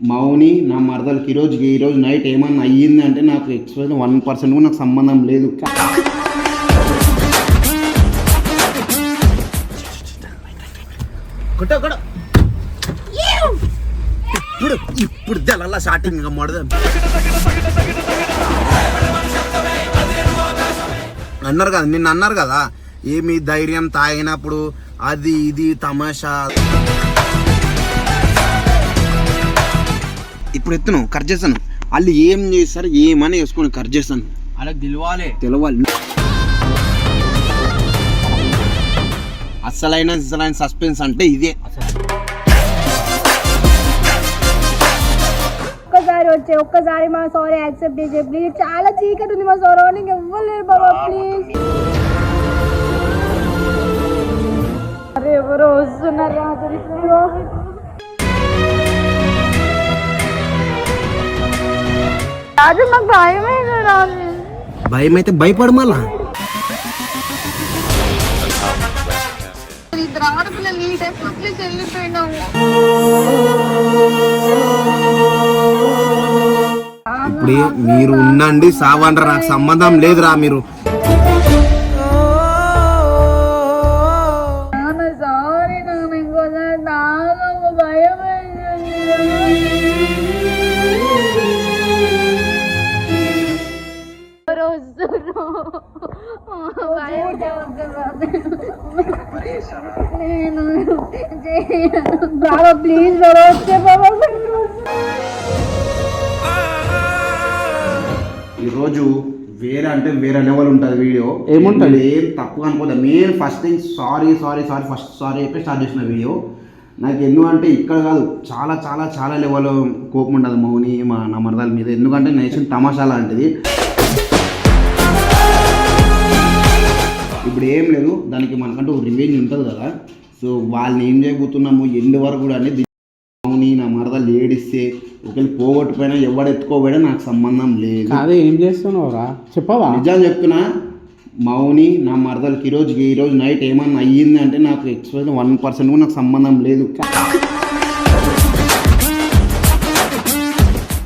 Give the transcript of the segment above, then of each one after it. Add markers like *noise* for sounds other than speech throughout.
మౌని నా మరదలకి ఈరోజు ఈరోజు నైట్ ఏమన్నా అయ్యింది అంటే నాకు ఎక్స్ప్రెస్ వన్ పర్సెంట్ కూడా నాకు సంబంధం లేదు. ఇప్పుడు ఇప్పుడు తెల్ల స్టార్టింగ్ అన్నారు కదా నిన్న అన్నారు కదా ఏమి ధైర్యం తాగినప్పుడు అది ఇది తమాషా. ఇప్పుడు ఎత్తును కట్ చేస్తాను. వాళ్ళు ఏం చేస్తారు ఏమని వేసుకొని కట్ చేస్తాను. అలా దిల్వాలే తెలవాలి. అసలైన అసలైన సస్పెన్స్ అంటే ఇదే. ఒక్కసారి వచ్చే ఒక్కసారి మా సారీ యాక్సెప్ట్ చేసే ప్లీజ్ చాలా చీకటి ఉంది మా సరౌండింగ్ ఎవ్వరు లేరు బాబా ప్లీజ్ అరే ఎవరో వస్తున్నారు రాత్రి రాజు నాకు భయమైంది రాజు భయం అయితే భయపడు మళ్ళా. ఇద్దరు ఆడపిల్లలు వదిలేసి ఇప్పుడు మీరు ఉండండి సావండ్రా నాకు సంబంధం లేదురా మీరు. నేను బాబా ప్లీజ్ బాబా వచ్చే బాబా ఈరోజు వేరే అంటే వేరే లెవెల్ ఉంటుంది వీడియో ఏముంటది? ఏం తప్పుగా అనుకోదా main first thing sorry sorry sorry first sorry చెప్పి స్టార్ట్ చేసిన వీడియో నాకు ఎందుకంటే ఇక్కడ కాదు చాలా చాలా చాలా లెవెల్ కోపం ఉండదు మౌని మా నా మరదల మీద. ఎందుకంటే నేషన్ తమాషా లాంటిది. ఇప్పుడు ఏం లేదు దానికి మనకంటూ ఒక రివెంజ్ ఉంటుంది కదా. సో వాళ్ళని ఏం చేయబోతున్నాము? ఎండ్ వరకు కూడా అనేది మౌని నా మరదలు ఏడిస్తే ఒకవేళ పోగొట్టుపోయినా ఎవడు ఎత్తుకోబోయినా నాకు సంబంధం లేదు. కాదు ఏం చేస్తున్నావురా? చెప్పవా? నిజం చెప్తున్నా మౌని నా మరదలకి ఈరోజు ఈరోజు నైట్ ఏమన్నా అయ్యింది అంటే నాకు ఎక్స్ప్రెస్ వన్ పర్సెంట్ కూడా నాకు సంబంధం లేదు.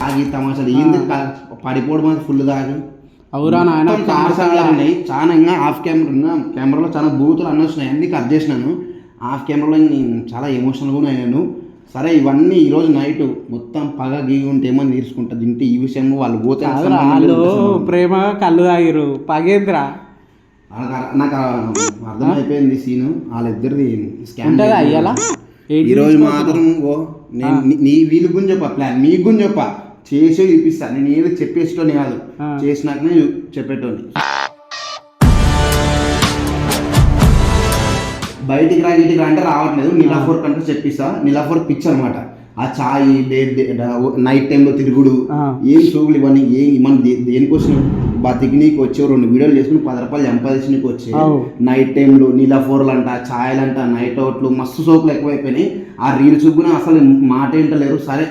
తాగి తమాషాలు ఏంది? పడిపోవడం అది ఫుల్ తాగి అవురా నాయన ఉన్నాయి చాలా ఇంకా ఆఫ్ కెమెరా కెమెరాలో చాలా బూతులు అన్నీ వచ్చినాయి అన్ని కట్ చేసినాను? ఆఫ్ కెమెరాలో నేను చాలా ఎమోషనల్ కూడా అయినాను సరే ఇవన్నీ ఈరోజు నైట్ మొత్తం పగ గీ ఉంటే ఏమని తీర్చుకుంటా? తింటే ఈ విషయంలో వాళ్ళు పోతే వాళ్ళు. ప్రేమగా కళ్ళు తాగిరు పగేంద్రా? నాకు అర్థమైపోయింది సీను వాళ్ళిద్దరిది స్కామ్ అయ్యాలా ఈ రోజు మాత్రం నేను నీ- నీ వీళ్ళు గురించి చెప్పా ప్లాన్. మీ గురించి చెప్పా. చేసే చూపిస్తా. నేను ఏదో చెప్పేసేటోని కాదు. చేసినాకనే చెప్పేటోని. బయటికి రా ఇంటికి రా అంటే రావట్లేదు. నీలాఫోర్ కంటే చెప్పిస్తా. నీలాఫోర్ పిచ్ అనమాట. ఆ చాయ్ నైట్ టైంలో తిరుగుడు. ఏం సోగులు ఇవన్నీ ఏం మనం దేనికోసం బతికి నీకు వచ్చే రెండు వీడియోలు చేసుకుని పది రూపాయలు సంపాదించి నీకు వచ్చే. నైట్ టైంలో నీలాఫోర్లు అంట ఛాయలు అంట నైట్ అవుట్లు మస్తు సోకులు ఎక్కువైపోయినాయి. ఆ రీల్స్ కూడా అసలు మాట ఏంటలేరు సరే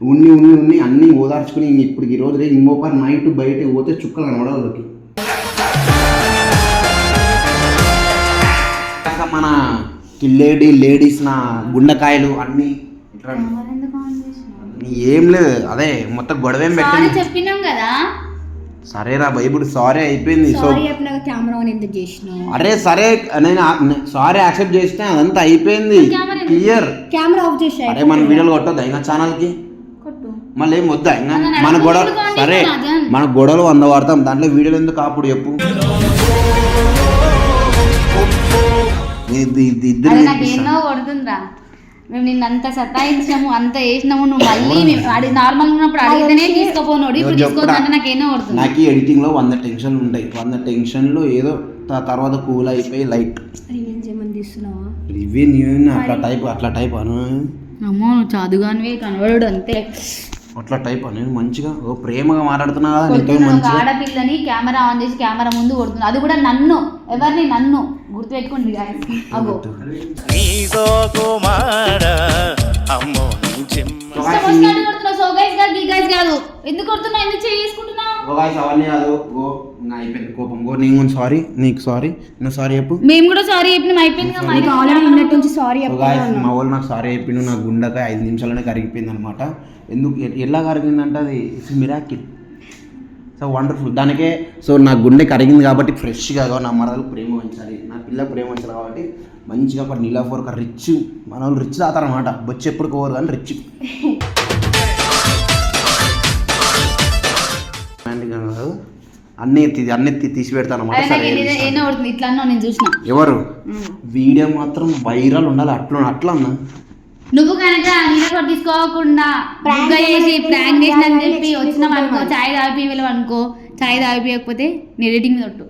ఉన్ని ఉన్ని ఉన్ని అన్నీ ఓదార్చుకుని ఇంక ఇప్పుడు ఈ రోజు రేపు ఇంకోపారి నైట్ బయట పోతే చుక్కలు కనబడాలి మన కిల్లేడి లేడీస్ నా గుండెకాయలు అన్నీ ఇట్లా ఏం లేదు అదే మొత్తం గొడవ ఏం సారీ పెట్టింది. చెప్పినాం కదా. సరేరా ఇప్పుడు సారీ అయిపోయింది. సో అరే సరే నేను సారీ యాక్సెప్ట్ చేస్తే అదంతా అయిపోయింది? క్లియర్ కెమెరా ఆఫ్ చేసి అరే మన వీడియోలు కొట్టద్దా ఇంకా ఛానల్కి మళ్ళీ ఏం వద్దా? ఇంకా మన గొడవ సరే. మన గొడవలు వంద వాడతాం. దాంట్లో వీడియోలు ఎందుకు అప్పుడు చెప్పు. ఇది- ఇది ఇద్దరు ఎన్నో కొడుతుందిరా. మేము నిన్ను అంత సతాయించాము అంత వేసినాము నువ్వు మళ్ళీ మేము అడి నార్మల్ ఉన్నప్పుడు అడిగితేనే తీసుకోపోనోడు ఇప్పుడు తీసుకోవద్దు అంటే నాకు ఎన్నో కొడుతుంది. నాకు ఎడిటింగ్లో వంద టెన్షన్లు ఉంటాయి. వంద టెన్షన్లు ఏదో తర్వాత కూల్ అయిపోయి లైట్ రివెంజ్ ఏమని తీస్తున్నావా? అట్లా టైప్ అట్లా టైప్ అను? అమ్మో నువ్వు చదువుగానివే కనబడు అంతే. అట్లా టైప్ అని మంచిగా ఓ ప్రేమగా మాట్లాడుతున్నా కదా మంచిగా? ఆడపిల్లని కెమెరా ఆన్ చేసి కెమెరా ముందు కొడుతుంది అది కూడా నన్ను ఎవరిని నన్ను? గుర్తుపెట్టుకోండి guys. అగో. నీతో కుమార అమ్మో నీ చెమ్మ ఇష్టం వచ్చినట్టు కొడుతున్నావు. సో గైస్ కాదు గీ గైస్ కాదు ఎందుకు కొడుతున్నావు? ఎందుకు చేసుకుంటున్నావు? ఓ గాయస్ అవన్నీ కాదు. గో నా అయిపోయింది కోపం. గో నేను సారీ నీకు సారీ నువ్వు సారీ చెప్పు. మేము కూడా సారీ చెప్పినాం అయిపోయింది ఆల్రెడీ నుంచి సారీ ఓ గాయస్ మా వాళ్ళు నాకు సారీ చెప్పిండు నా గుండెకాయ ఐదు నిమిషాలనే కరిగిపోయింది అనమాట ఎందుకు ఎలా కరిగిందంటే అది ఇట్స్ మిరాకిల్ సో వండర్ఫుల్ దానికే సో నా గుండె కరిగింది కాబట్టి ఫ్రెష్గా నా మరదలు ప్రేమ ఉంచాలి. నా పిల్ల ప్రేమ ఉంచాలి కాబట్టి మంచిగా ఒక నీలాఫోర్ ఒక రిచ్ మన వాళ్ళు రిచ్ తాతారనమాట బొచ్చి ఎప్పుడు కోరు కానీ రిచ్ *laughs* అన్నీ ఎత్తి అన్నీ ఎత్తి తీసి పెడతాను అనమాట ఇట్లా నేను చూసిన. ఎవరు? వీడియో మాత్రం వైరల్ ఉండాలి అట్లా అట్లా అన్నా. నువ్వు కనుక కూడా తీసుకోకుండా బుగ్గ చేసి ప్రాంక్ చేసిన అని చెప్పి వచ్చినాం అనుకో చాయ్ తాగిపి వెళ్ళవు అనుకో చాయ్ తాగిపోయకపోతే నీ ఎడిటింగ్ మీద ఒట్టు.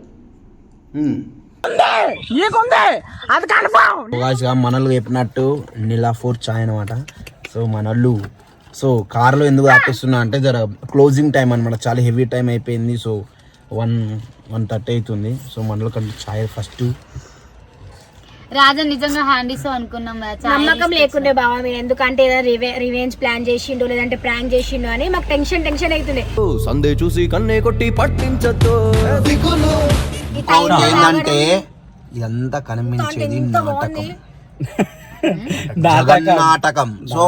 గాయస్గా మనలు చెప్పినట్టు నీలాఫోర్ చాయ్ అనమాట సో మనళ్ళు సో కార్లో ఎందుకు ఆపేస్తున్నా అంటే జర క్లోజింగ్ టైం అనమాట చాలా హెవీ టైం అయిపోయింది సో వన్ వన్ థర్టీ అవుతుంది. సో మనలో కంటే చాయ్ ఫస్ట్. రాజా నిజంగా హ్యాండ్ ఇస్తావు అనుకున్నాం నమ్మకం లేకుండే బావా మీరు ఎందుకంటే ఏదో రివే రివెంజ్ ప్లాన్ చేసిండు లేదంటే ప్రాంక్ చేసిండు అని మాకు టెన్షన్ టెన్షన్ అవుతుండే సందే చూసి కన్నే కొట్టి పట్టించద్దు. ఏంటంటే ఇదంతా కనిపించేది నాటకం. నాటకం సో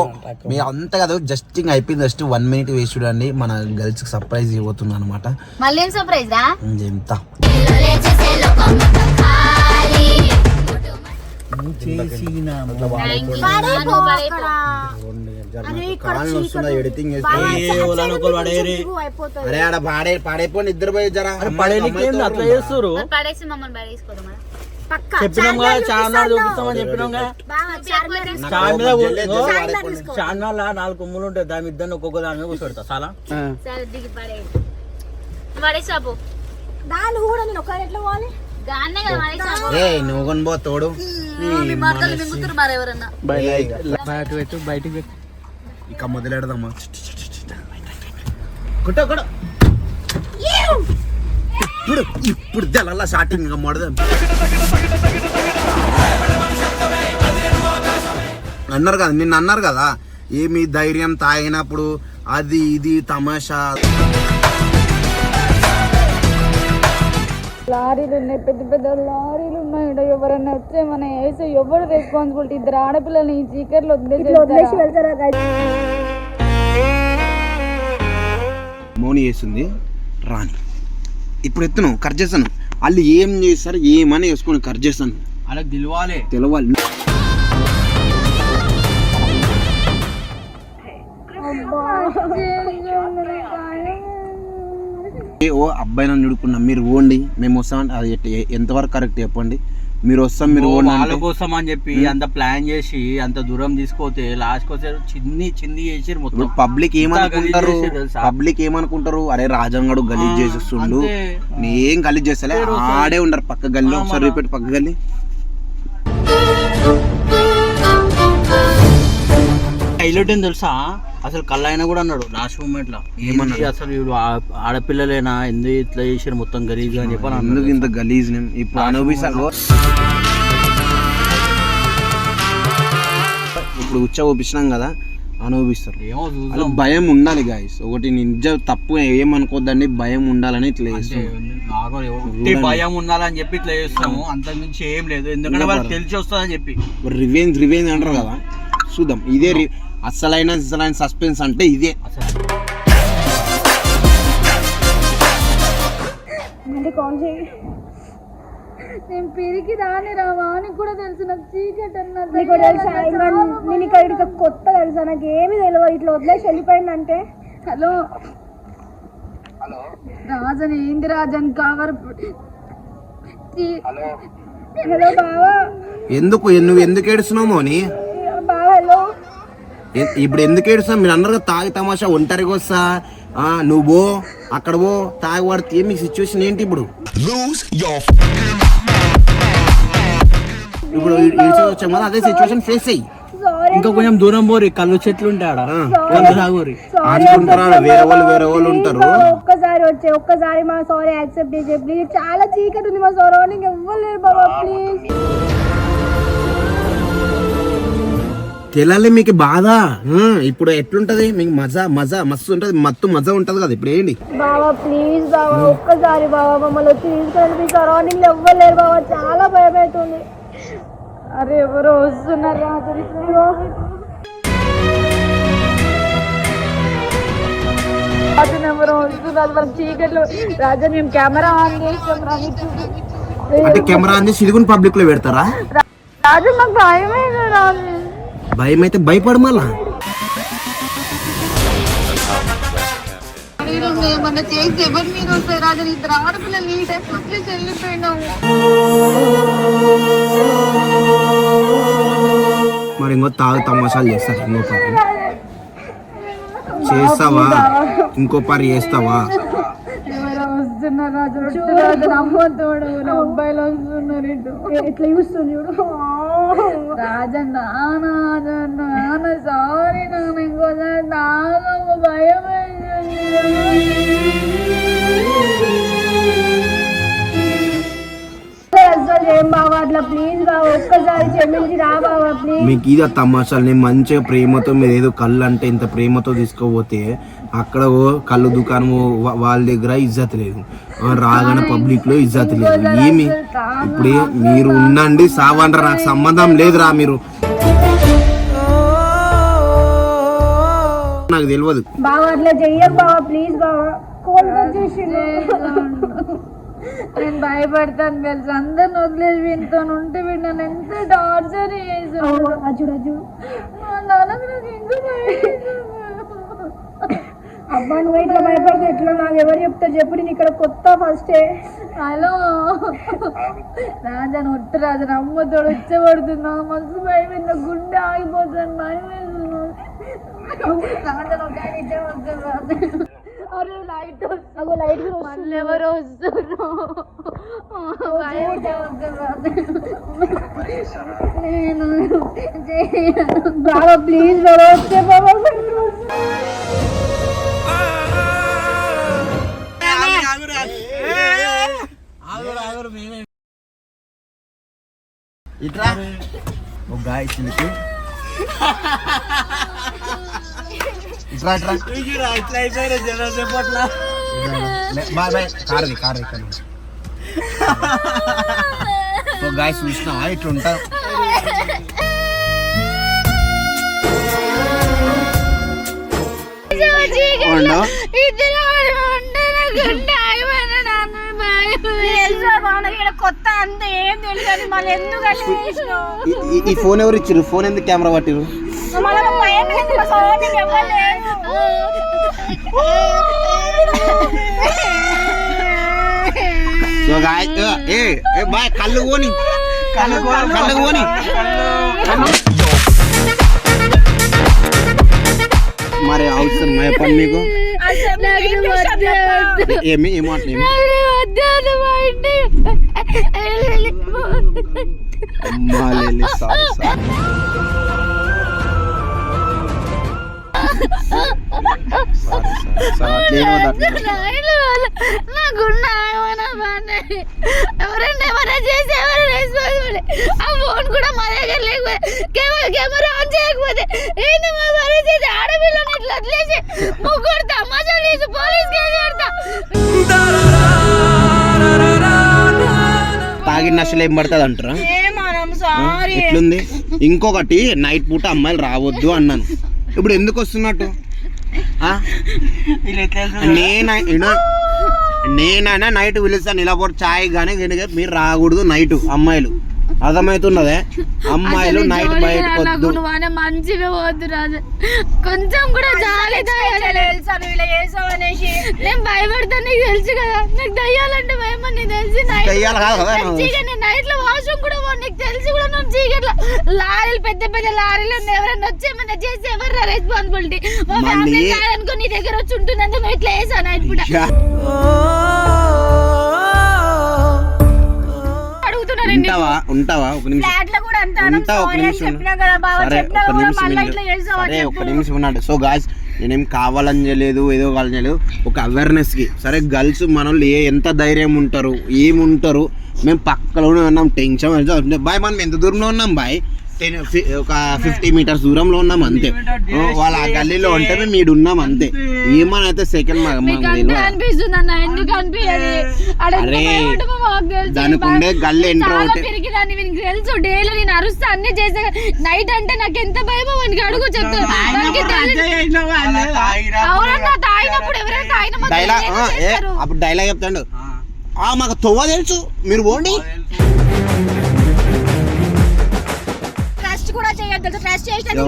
మీరు అంత కదా జస్ట్ ఇంకా అయిపోయింది జస్ట్ వన్ మినిట్ వేసి చూడండి మన గర్ల్స్కి సర్ప్రైజ్ ఇవ్వతున్నాను అనమాట సర్ప్రైజ్ ఎంత. అరే ఆడ పాడే పాడైపోయి ఇద్దరు పోయి జరా. పడేసి మమ్మల్ని. పక్క చెప్పినాం కదా చార్మినార్ చూపిస్తామని చెప్పినాం కదా. చార్ మీద చార్మినార్. చార్మినార్ నాలుగు కొమ్ములు ఉంటాయి. దాని ఇద్దరిని ఒక్కొక్క దాని మీద కూర్చోడతా చాలా పడేసాపు కూడా నేను ఒక ఎట్లా పోవాలి? నువ్వు కొని పో తోడు. బయటికి పెట్టు. ఇక మొదలెడదామా? కొట్ట కొట్ట. ఇప్పుడు ఇప్పుడు తెల్ల స్టార్టింగ్ ఇక మొదలు అన్నారు కదా నిన్న అన్నారు కదా ఏమి ధైర్యం తాగినప్పుడు అది ఇది తమాషా. లారీలు ఉన్నాయి పెద్ద పెద్ద లారీలు ఉన్నాయి. ఈడ ఎవరైనా వచ్చే మన వేసే ఎవరు రెస్పాన్సిబిలిటీ ఇద్దరు ఆడపిల్లల్ని ఈ చీకట్లో వదిలేసి వెళ్తారా? మౌని చేస్తుంది రాని ఇప్పుడు ఎత్తును కట్ చేస్తాను. వాళ్ళు ఏం చేస్తారు ఏమని వేసుకొని కట్ చేస్తాను. అలా దిల్వాలే తెలవాలి. ఏ ఓ అబ్బాయి నన్ను నిడుకున్నా మీరు ఓండి మేము వస్తామంటే అది ఎంతవరకు కరెక్ట్ చెప్పండి. మీరు వస్తాం మీరు వాళ్ళ కోసం అని చెప్పి అంత ప్లాన్ చేసి అంత దూరం తీసుకుపోతే లాస్ట్ వచ్చారు చిన్ని చిన్ని చేసి మొత్తం. పబ్లిక్ ఏమనుకుంటారు? పబ్లిక్ ఏమనుకుంటారు? అరే రాజంగడు గలీజ్ చేసేస్తుండు. నేం గలీజ్ చేస్తలే? ఆడే ఉండరు పక్క గల్లి. ఒకసారి రిపీట్ పక్క గల్లి. హైలైట్ ఏం తెలుసా? అసలు కళ్ళైనా కూడా అన్నాడు. లాస్ట్ మూమెంట్లో. ఏమన్నాడు? అసలు వీడు ఆడపిల్లలేనా? ఎందుకు ఇట్లా చేసారు మొత్తం గలీజ్ అని చెప్పి అన్నాడు. ఇంత గలీజ్ ఇప్పుడు ఇప్పుడు ఉచ్చ చూపించినాం కదా అనుభవిస్తారు ఏమో అలా భయం ఉండాలి గాయస్ ఒకటి నిజ తప్పు ఏమనుకోద్దండి భయం ఉండాలని ఇట్లా చేస్తాం. భయం ఉండాలని చెప్పి ఇట్లా చేస్తాము. అంతకు మించి ఏం లేదు. ఎందుకంటే వాళ్ళకి తెలిసి వస్తుందని చెప్పి. రివెంజ్ రివెంజ్ అంటారు కదా. చూద్దాం. ఇదే రి- అసలైన అసలైన సస్పెన్స్ అంటే ఇదే. అసలు అంటే కాల్ చేయి. నేను పిరికి రాని రా వానికి కూడా తెలుసు నాకు చీకటి అన్నది. నీకు తెలుసా? ఇంకా నేను ఇక్కడ ఇక కొత్త తెలుసా? నాకు ఏమీ తెలియదు ఇట్లా వదిలేసి వెళ్ళిపోయిందంటే. హలో. రాజన్ ఏంది రాజన్? కవర్. హలో బావా. ఎందుకు? నువ్వు ఎందుకు ఏడుస్తున్నావు మోని? బావా హలో. ఇప్పుడు ఎందుకు ఏడుస్తున్నావు మీరు అందరూ తాగి తమాషా ఒంటరిగా వస్తా. ఆ, నువ్వు పో అక్కడ పో తాగి పడితే. మీ సిచ్యువేషన్ ఏంటి ఇప్పుడు? ఇప్పుడు వచ్చాం కదా అదే సిచ్యువేషన్ ఫేస్ అయ్యి ఇంకా కొంచెం దూరం పోరి కళ్ళు చెట్లు ఉంటాయి కళ్ళు తాగోరి ఆడుకుంటారా వేరే వాళ్ళు వేరే వాళ్ళు ఉంటారు. ఒక్కసారి వచ్చే ఒక్కసారి మా సారీ యాక్సెప్ట్ చేసే ప్లీజ్ చాలా చీకటి ఉంది మా సరౌండింగ్ ఎవ్వరు లేరు బాబా ప్లీజ్ తెలాలి మీకు బాధ. ఇప్పుడు ఎట్లుంటది? మీకు మజా మజా మస్తు ఉంటది. మత్తు మజా ఉంటది కదా ఇప్పుడు ఏంటి? బావా ప్లీజ్ బావా ఒక్కసారి బావా మమ్మల్ని వచ్చి తీసుకెళ్ళి మీ సరౌండింగ్ ఎవ్వలేరు బావా. చాలా భయం అవుతుంది. అరే ఎవరో వస్తున్నారు రాత్రి. అతను ఎవరో వస్తున్నారు. వాళ్ళ చీకట్లో. రాజా మేము కెమెరా ఆన్ చేస్తాం రాజు కెమెరా పబ్లిక్లో పెడతారా? రాజు మాకు భయమైంది రాజు. భయం అయితే భయపడు మళ్ళా ఏమన్నా చేసి ఎవరి మీద వస్తాయి రాజు? ఇద్దరు ఆడపిల్లలు ఈ టైం వదిలేసి వెళ్ళిపోయినాము మరి ఇంకో తాగు తమాషాలు చేస్తారు ఇంకో పని చేస్తావా? ఇంకో పని చేస్తావా? వస్తున్నారు అబ్బాయిలు వస్తున్నారు ఇటు. ఇట్లా చూస్తుంది చూడు. రాజన్న నాన్న నాన్న సారీ నాన్న ఇంకోసారి నాగమ్మ భయం అసలు ఏం బావా అట్లా ప్లీజ్ బావా ఒక్కసారి క్షమించి రా బావా ప్లీజ్ మీకు ఇది ఆ తమాషాలు నేను మంచిగా ప్రేమతో మీరు ఏదో కళ్ళు అంటే ఇంత ప్రేమతో తీసుకోపోతే అక్కడ ఓ కళ్ళు దుకాణం వాళ్ళ దగ్గర ఇజ్జత్ లేదు. రాగానే పబ్లిక్లో ఇజ్జత్ లేదు. ఏమి? ఇప్పుడు మీరు ఉండండి సావండ్రా నాకు సంబంధం లేదురా మీరు. నాకు తెలియదు. బావా అట్లా చెయ్యకు బావా ప్లీజ్ బావా. కోల్ వచ్చేసి నేను భయపడతాను తెలుసు? అందరిని వదిలేసి వీనితో ఉంటే వీడు నన్ను ఎంత టార్చర్ చేసాడు అజు అజు అబ్బా నువ్వు ఇట్లా భయపడితే ఎట్లా? నాకు ఎవరు చెప్తారు చెప్పు నేను ఇక్కడ కొత్త ఫస్టే హలో. రాజా ఒట్టు రాజా అమ్మతోడు వచ్చేపడుతున్నా మస్తు భయం నా గుండె ఆగిపోతాను భయం వేస్తున్నాను రాజా. ఒక ఆయన ఇచ్చే వస్తారు అరే లైట్ అగో లైట్ మళ్ళీ ఎవరు వస్తారు నేను బాబా ప్లీజ్ బాబా వచ్చే బాబా ఇట్రా ఒక గాయ చిలికి ఇట్రా ఇట్రా *laughs* బాయ్ బాయ్. కార్ది కార్ది సో చూసినావా కొత్త అంత ఏం తెలియదు మళ్ళీ ఎందుకు అట్లా చేసినావు ఈ- ఈ- ఈ ఫోన్ ఎవరు ఇచ్చారు ఫోన్ ఎందుకు కెమెరా పట్టిరు మళ్ళీ మా భయం వేసింది, మా సౌండ్ ఎవరు లేరు. సో గాయ ఏ ఏ బాయ్ కళ్ళు పోని కళ్ళు కళ్ళు పోని మరి అవసరం మా పని మీకు ఏమి ఏమాట ఏమి అమ్మా లేలే సారీ సారీ ఎవరైనా ఎవరైనా చేసి ఎవరు రెస్పాన్సిబుల్ ఆ ఫోన్ కూడా మా దగ్గర లేకపోతే కెమెరా కెమెరా ఆన్ చేయకపోతే ఏంటి మా పరిస్థితి ఆడపిల్లని ఇట్లా వదిలేసి ముగ్గురు తమాషా చేసి పోలీస్ కేసు పెడతా తాగిన నష్టలు ఏం పడుతుంది అంటారా ఎట్లుంది? ఇంకొకటి నైట్ పూట అమ్మాయిలు రావద్దు అన్నాను. ఇప్పుడు ఎందుకు వస్తున్నట్టు? నేను నేనైనా నైట్ పిలుస్తాను. ఇలా పోటీ చాయ్ కానీ మీరు రాకూడదు నైట్ అమ్మాయిలు. అర్థమవుతున్నదే *laughs* అమ్మాయిలు నైట్ మంచిగా పోద్దు రాజు. కొంచెం కూడా జాలి నేను నీకు తెలుసు కదా. నాకు దయ్యాలంటే భయం అని నీకు తెలిసి. నైట్లో వాష్రూమ్ కూడా. నీకు తెలిసి కూడా నువ్వు చీకట్లో. లారీలు పెద్ద పెద్ద లారీలు. ఎవరైనా చేసి ఎవరు రెస్పాన్సిబిలిటీ మా ఫ్యామిలీ నీ దగ్గర వచ్చి ఉంటుందంటే నువ్వు ఇట్లా నైట్ పూట. ఉంటావా? ఉంటావా? ఒక నిమిషం. ఒక నిమిషం. సరే ఒక నిమిషం సరే ఒక నిమిషం ఉన్నాడు. సో గాయస్ నేనేం కావాలని చేయలేదు ఏదో కావాలని చేయలేదు. ఒక అవేర్నెస్కి సరే గర్ల్స్ మనోళ్ళు ఏ ఎంత ధైర్యం ఉంటారు ఏముంటారు మేము పక్కలోనే ఉన్నాం టెన్షన్ బాయ్ మనం ఎంత దూరంలో ఉన్నాం బాయ్? టెన్ ఒక ఫిఫ్టీ మీటర్స్ దూరంలో ఉన్నాం అంతే. ఓ, వాళ్ళ ఆ గల్లీలో ఉంటే మేము ఈడు ఉన్నాం అంతే. ఏమని అయితే సెకండ్ అరే. దానికి ఉండే గల్లి ఎంట్రో తెలుసు డైలీ నేను అరుస్తా అన్ని చేసా నైట్ అంటే నాకు ఎంత భయమో వానికి అడుగు చెప్తా. వానికి తెలీదు. అవునన్నా తాగినప్పుడు ఎవరైనా తాగిన మాత్రం డైలాగ్. అప్పుడు డైలాగ్ చెప్తాడు. ఆ. మాకు తొవ్వ తెలుసు మీరు పోండి.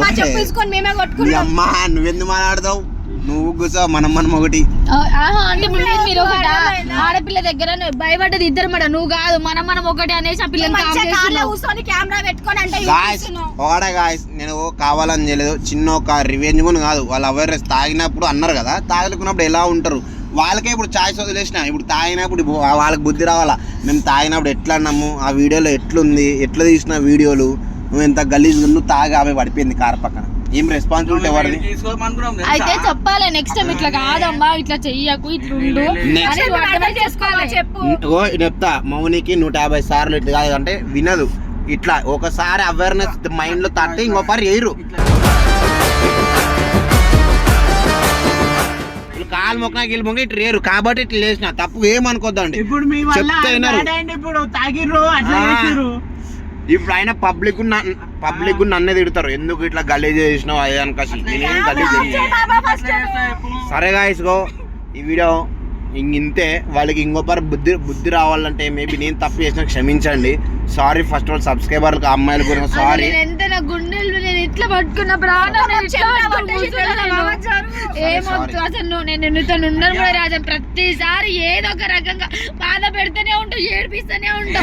మా చెప్పు తీసుకొని మేమే నీ కొట్టుకుంటాం అమ్మా నువ్వెందుకు మాట్లాడతావు? నువ్వు కూర్చో మనం మనం ఒకటి. అంటే మీరు- ఆడపిల్ల దగ్గర భయపడ్డది ఇద్దరు మేడం. నువ్వు కాదు మనం మనం ఒకటి అనేసి ఆ చేస్తున్నావు. కూర్చొని కెమెరా పెట్టుకొని అంటే గాయస్ ఒకడే గాయస్ నేను కావాలని చేయలేదు. చిన్న ఒక రివెంజ్ కూడా కాదు. వాళ్ళు అవేర్నెస్ తాగినప్పుడు అన్నారు కదా తాగలుకున్నప్పుడు ఎలా ఉంటారు? వాళ్ళకే ఇప్పుడు చాయిస్ వదిలేసిన. ఇప్పుడు తాగినప్పుడు వాళ్ళకి బుద్ధి రావాలా? మేము తాగినప్పుడు ఎట్లా అన్నాము? ఆ వీడియోలో ఎట్లుంది? ఎట్లా తీసిన వీడియోలు? నువ్వు ఎంత గలీజ్ నువ్వు తాగి ఆమె పడిపోయింది కార్ పక్కన. ఏం రెస్పాన్సిబిలిటీ ఎవరిది? అయితే చెప్పాలి నెక్స్ట్ టైం ఇట్లా కాదమ్మా ఇట్లా చెయ్యకు ఓ చెప్తా. మౌనికి నూట యాభై సార్లు ఇట్లా కాదు అంటే వినదు. ఇట్లా ఒకసారి అవేర్నెస్ మైండ్లో తట్టి ఇంకోసారి వేయరు కాలు మొక్క గీలు మొక్క ఇట్లా రేరు కాబట్టి ఇట్లా లేచిన. తప్పు ఏమనుకోద్దండి. ఇప్పుడు మీ వల్ల ఇప్పుడు. తాగిర్రు అట్లా ఇప్పుడు ఆయన పబ్లిక్ పబ్లిక్ నన్నే తిడతారు. ఎందుకు ఇట్లా గలీజ్ చేసినావు? అది అనకాసి నేనేం గలీజ్. సరే గాయస్గో ఈ వీడియో ఇంక ఇంతే. వాళ్ళకి ఇంకొకరు బుద్ధి బుద్ధి రావాలంటే మేబీ నేను తప్పు చేసిన క్షమించండి. సారీ ఫస్ట్ ఆఫ్ ఆల్ సబ్స్క్రైబర్లకు అమ్మాయిల గురించి సారీ నేను ఎంత నా గుండెలు నేను ఇట్లా పట్టుకున్న ప్రాణం నేను. ఏమొద్దు అసలు నీతో ఉండను కూడా రాజా. ప్రతిసారి ఏదో ఒక రకంగా బాధ పెడితేనే ఉంటావు ఏడిపిస్తూనే ఉంటావు.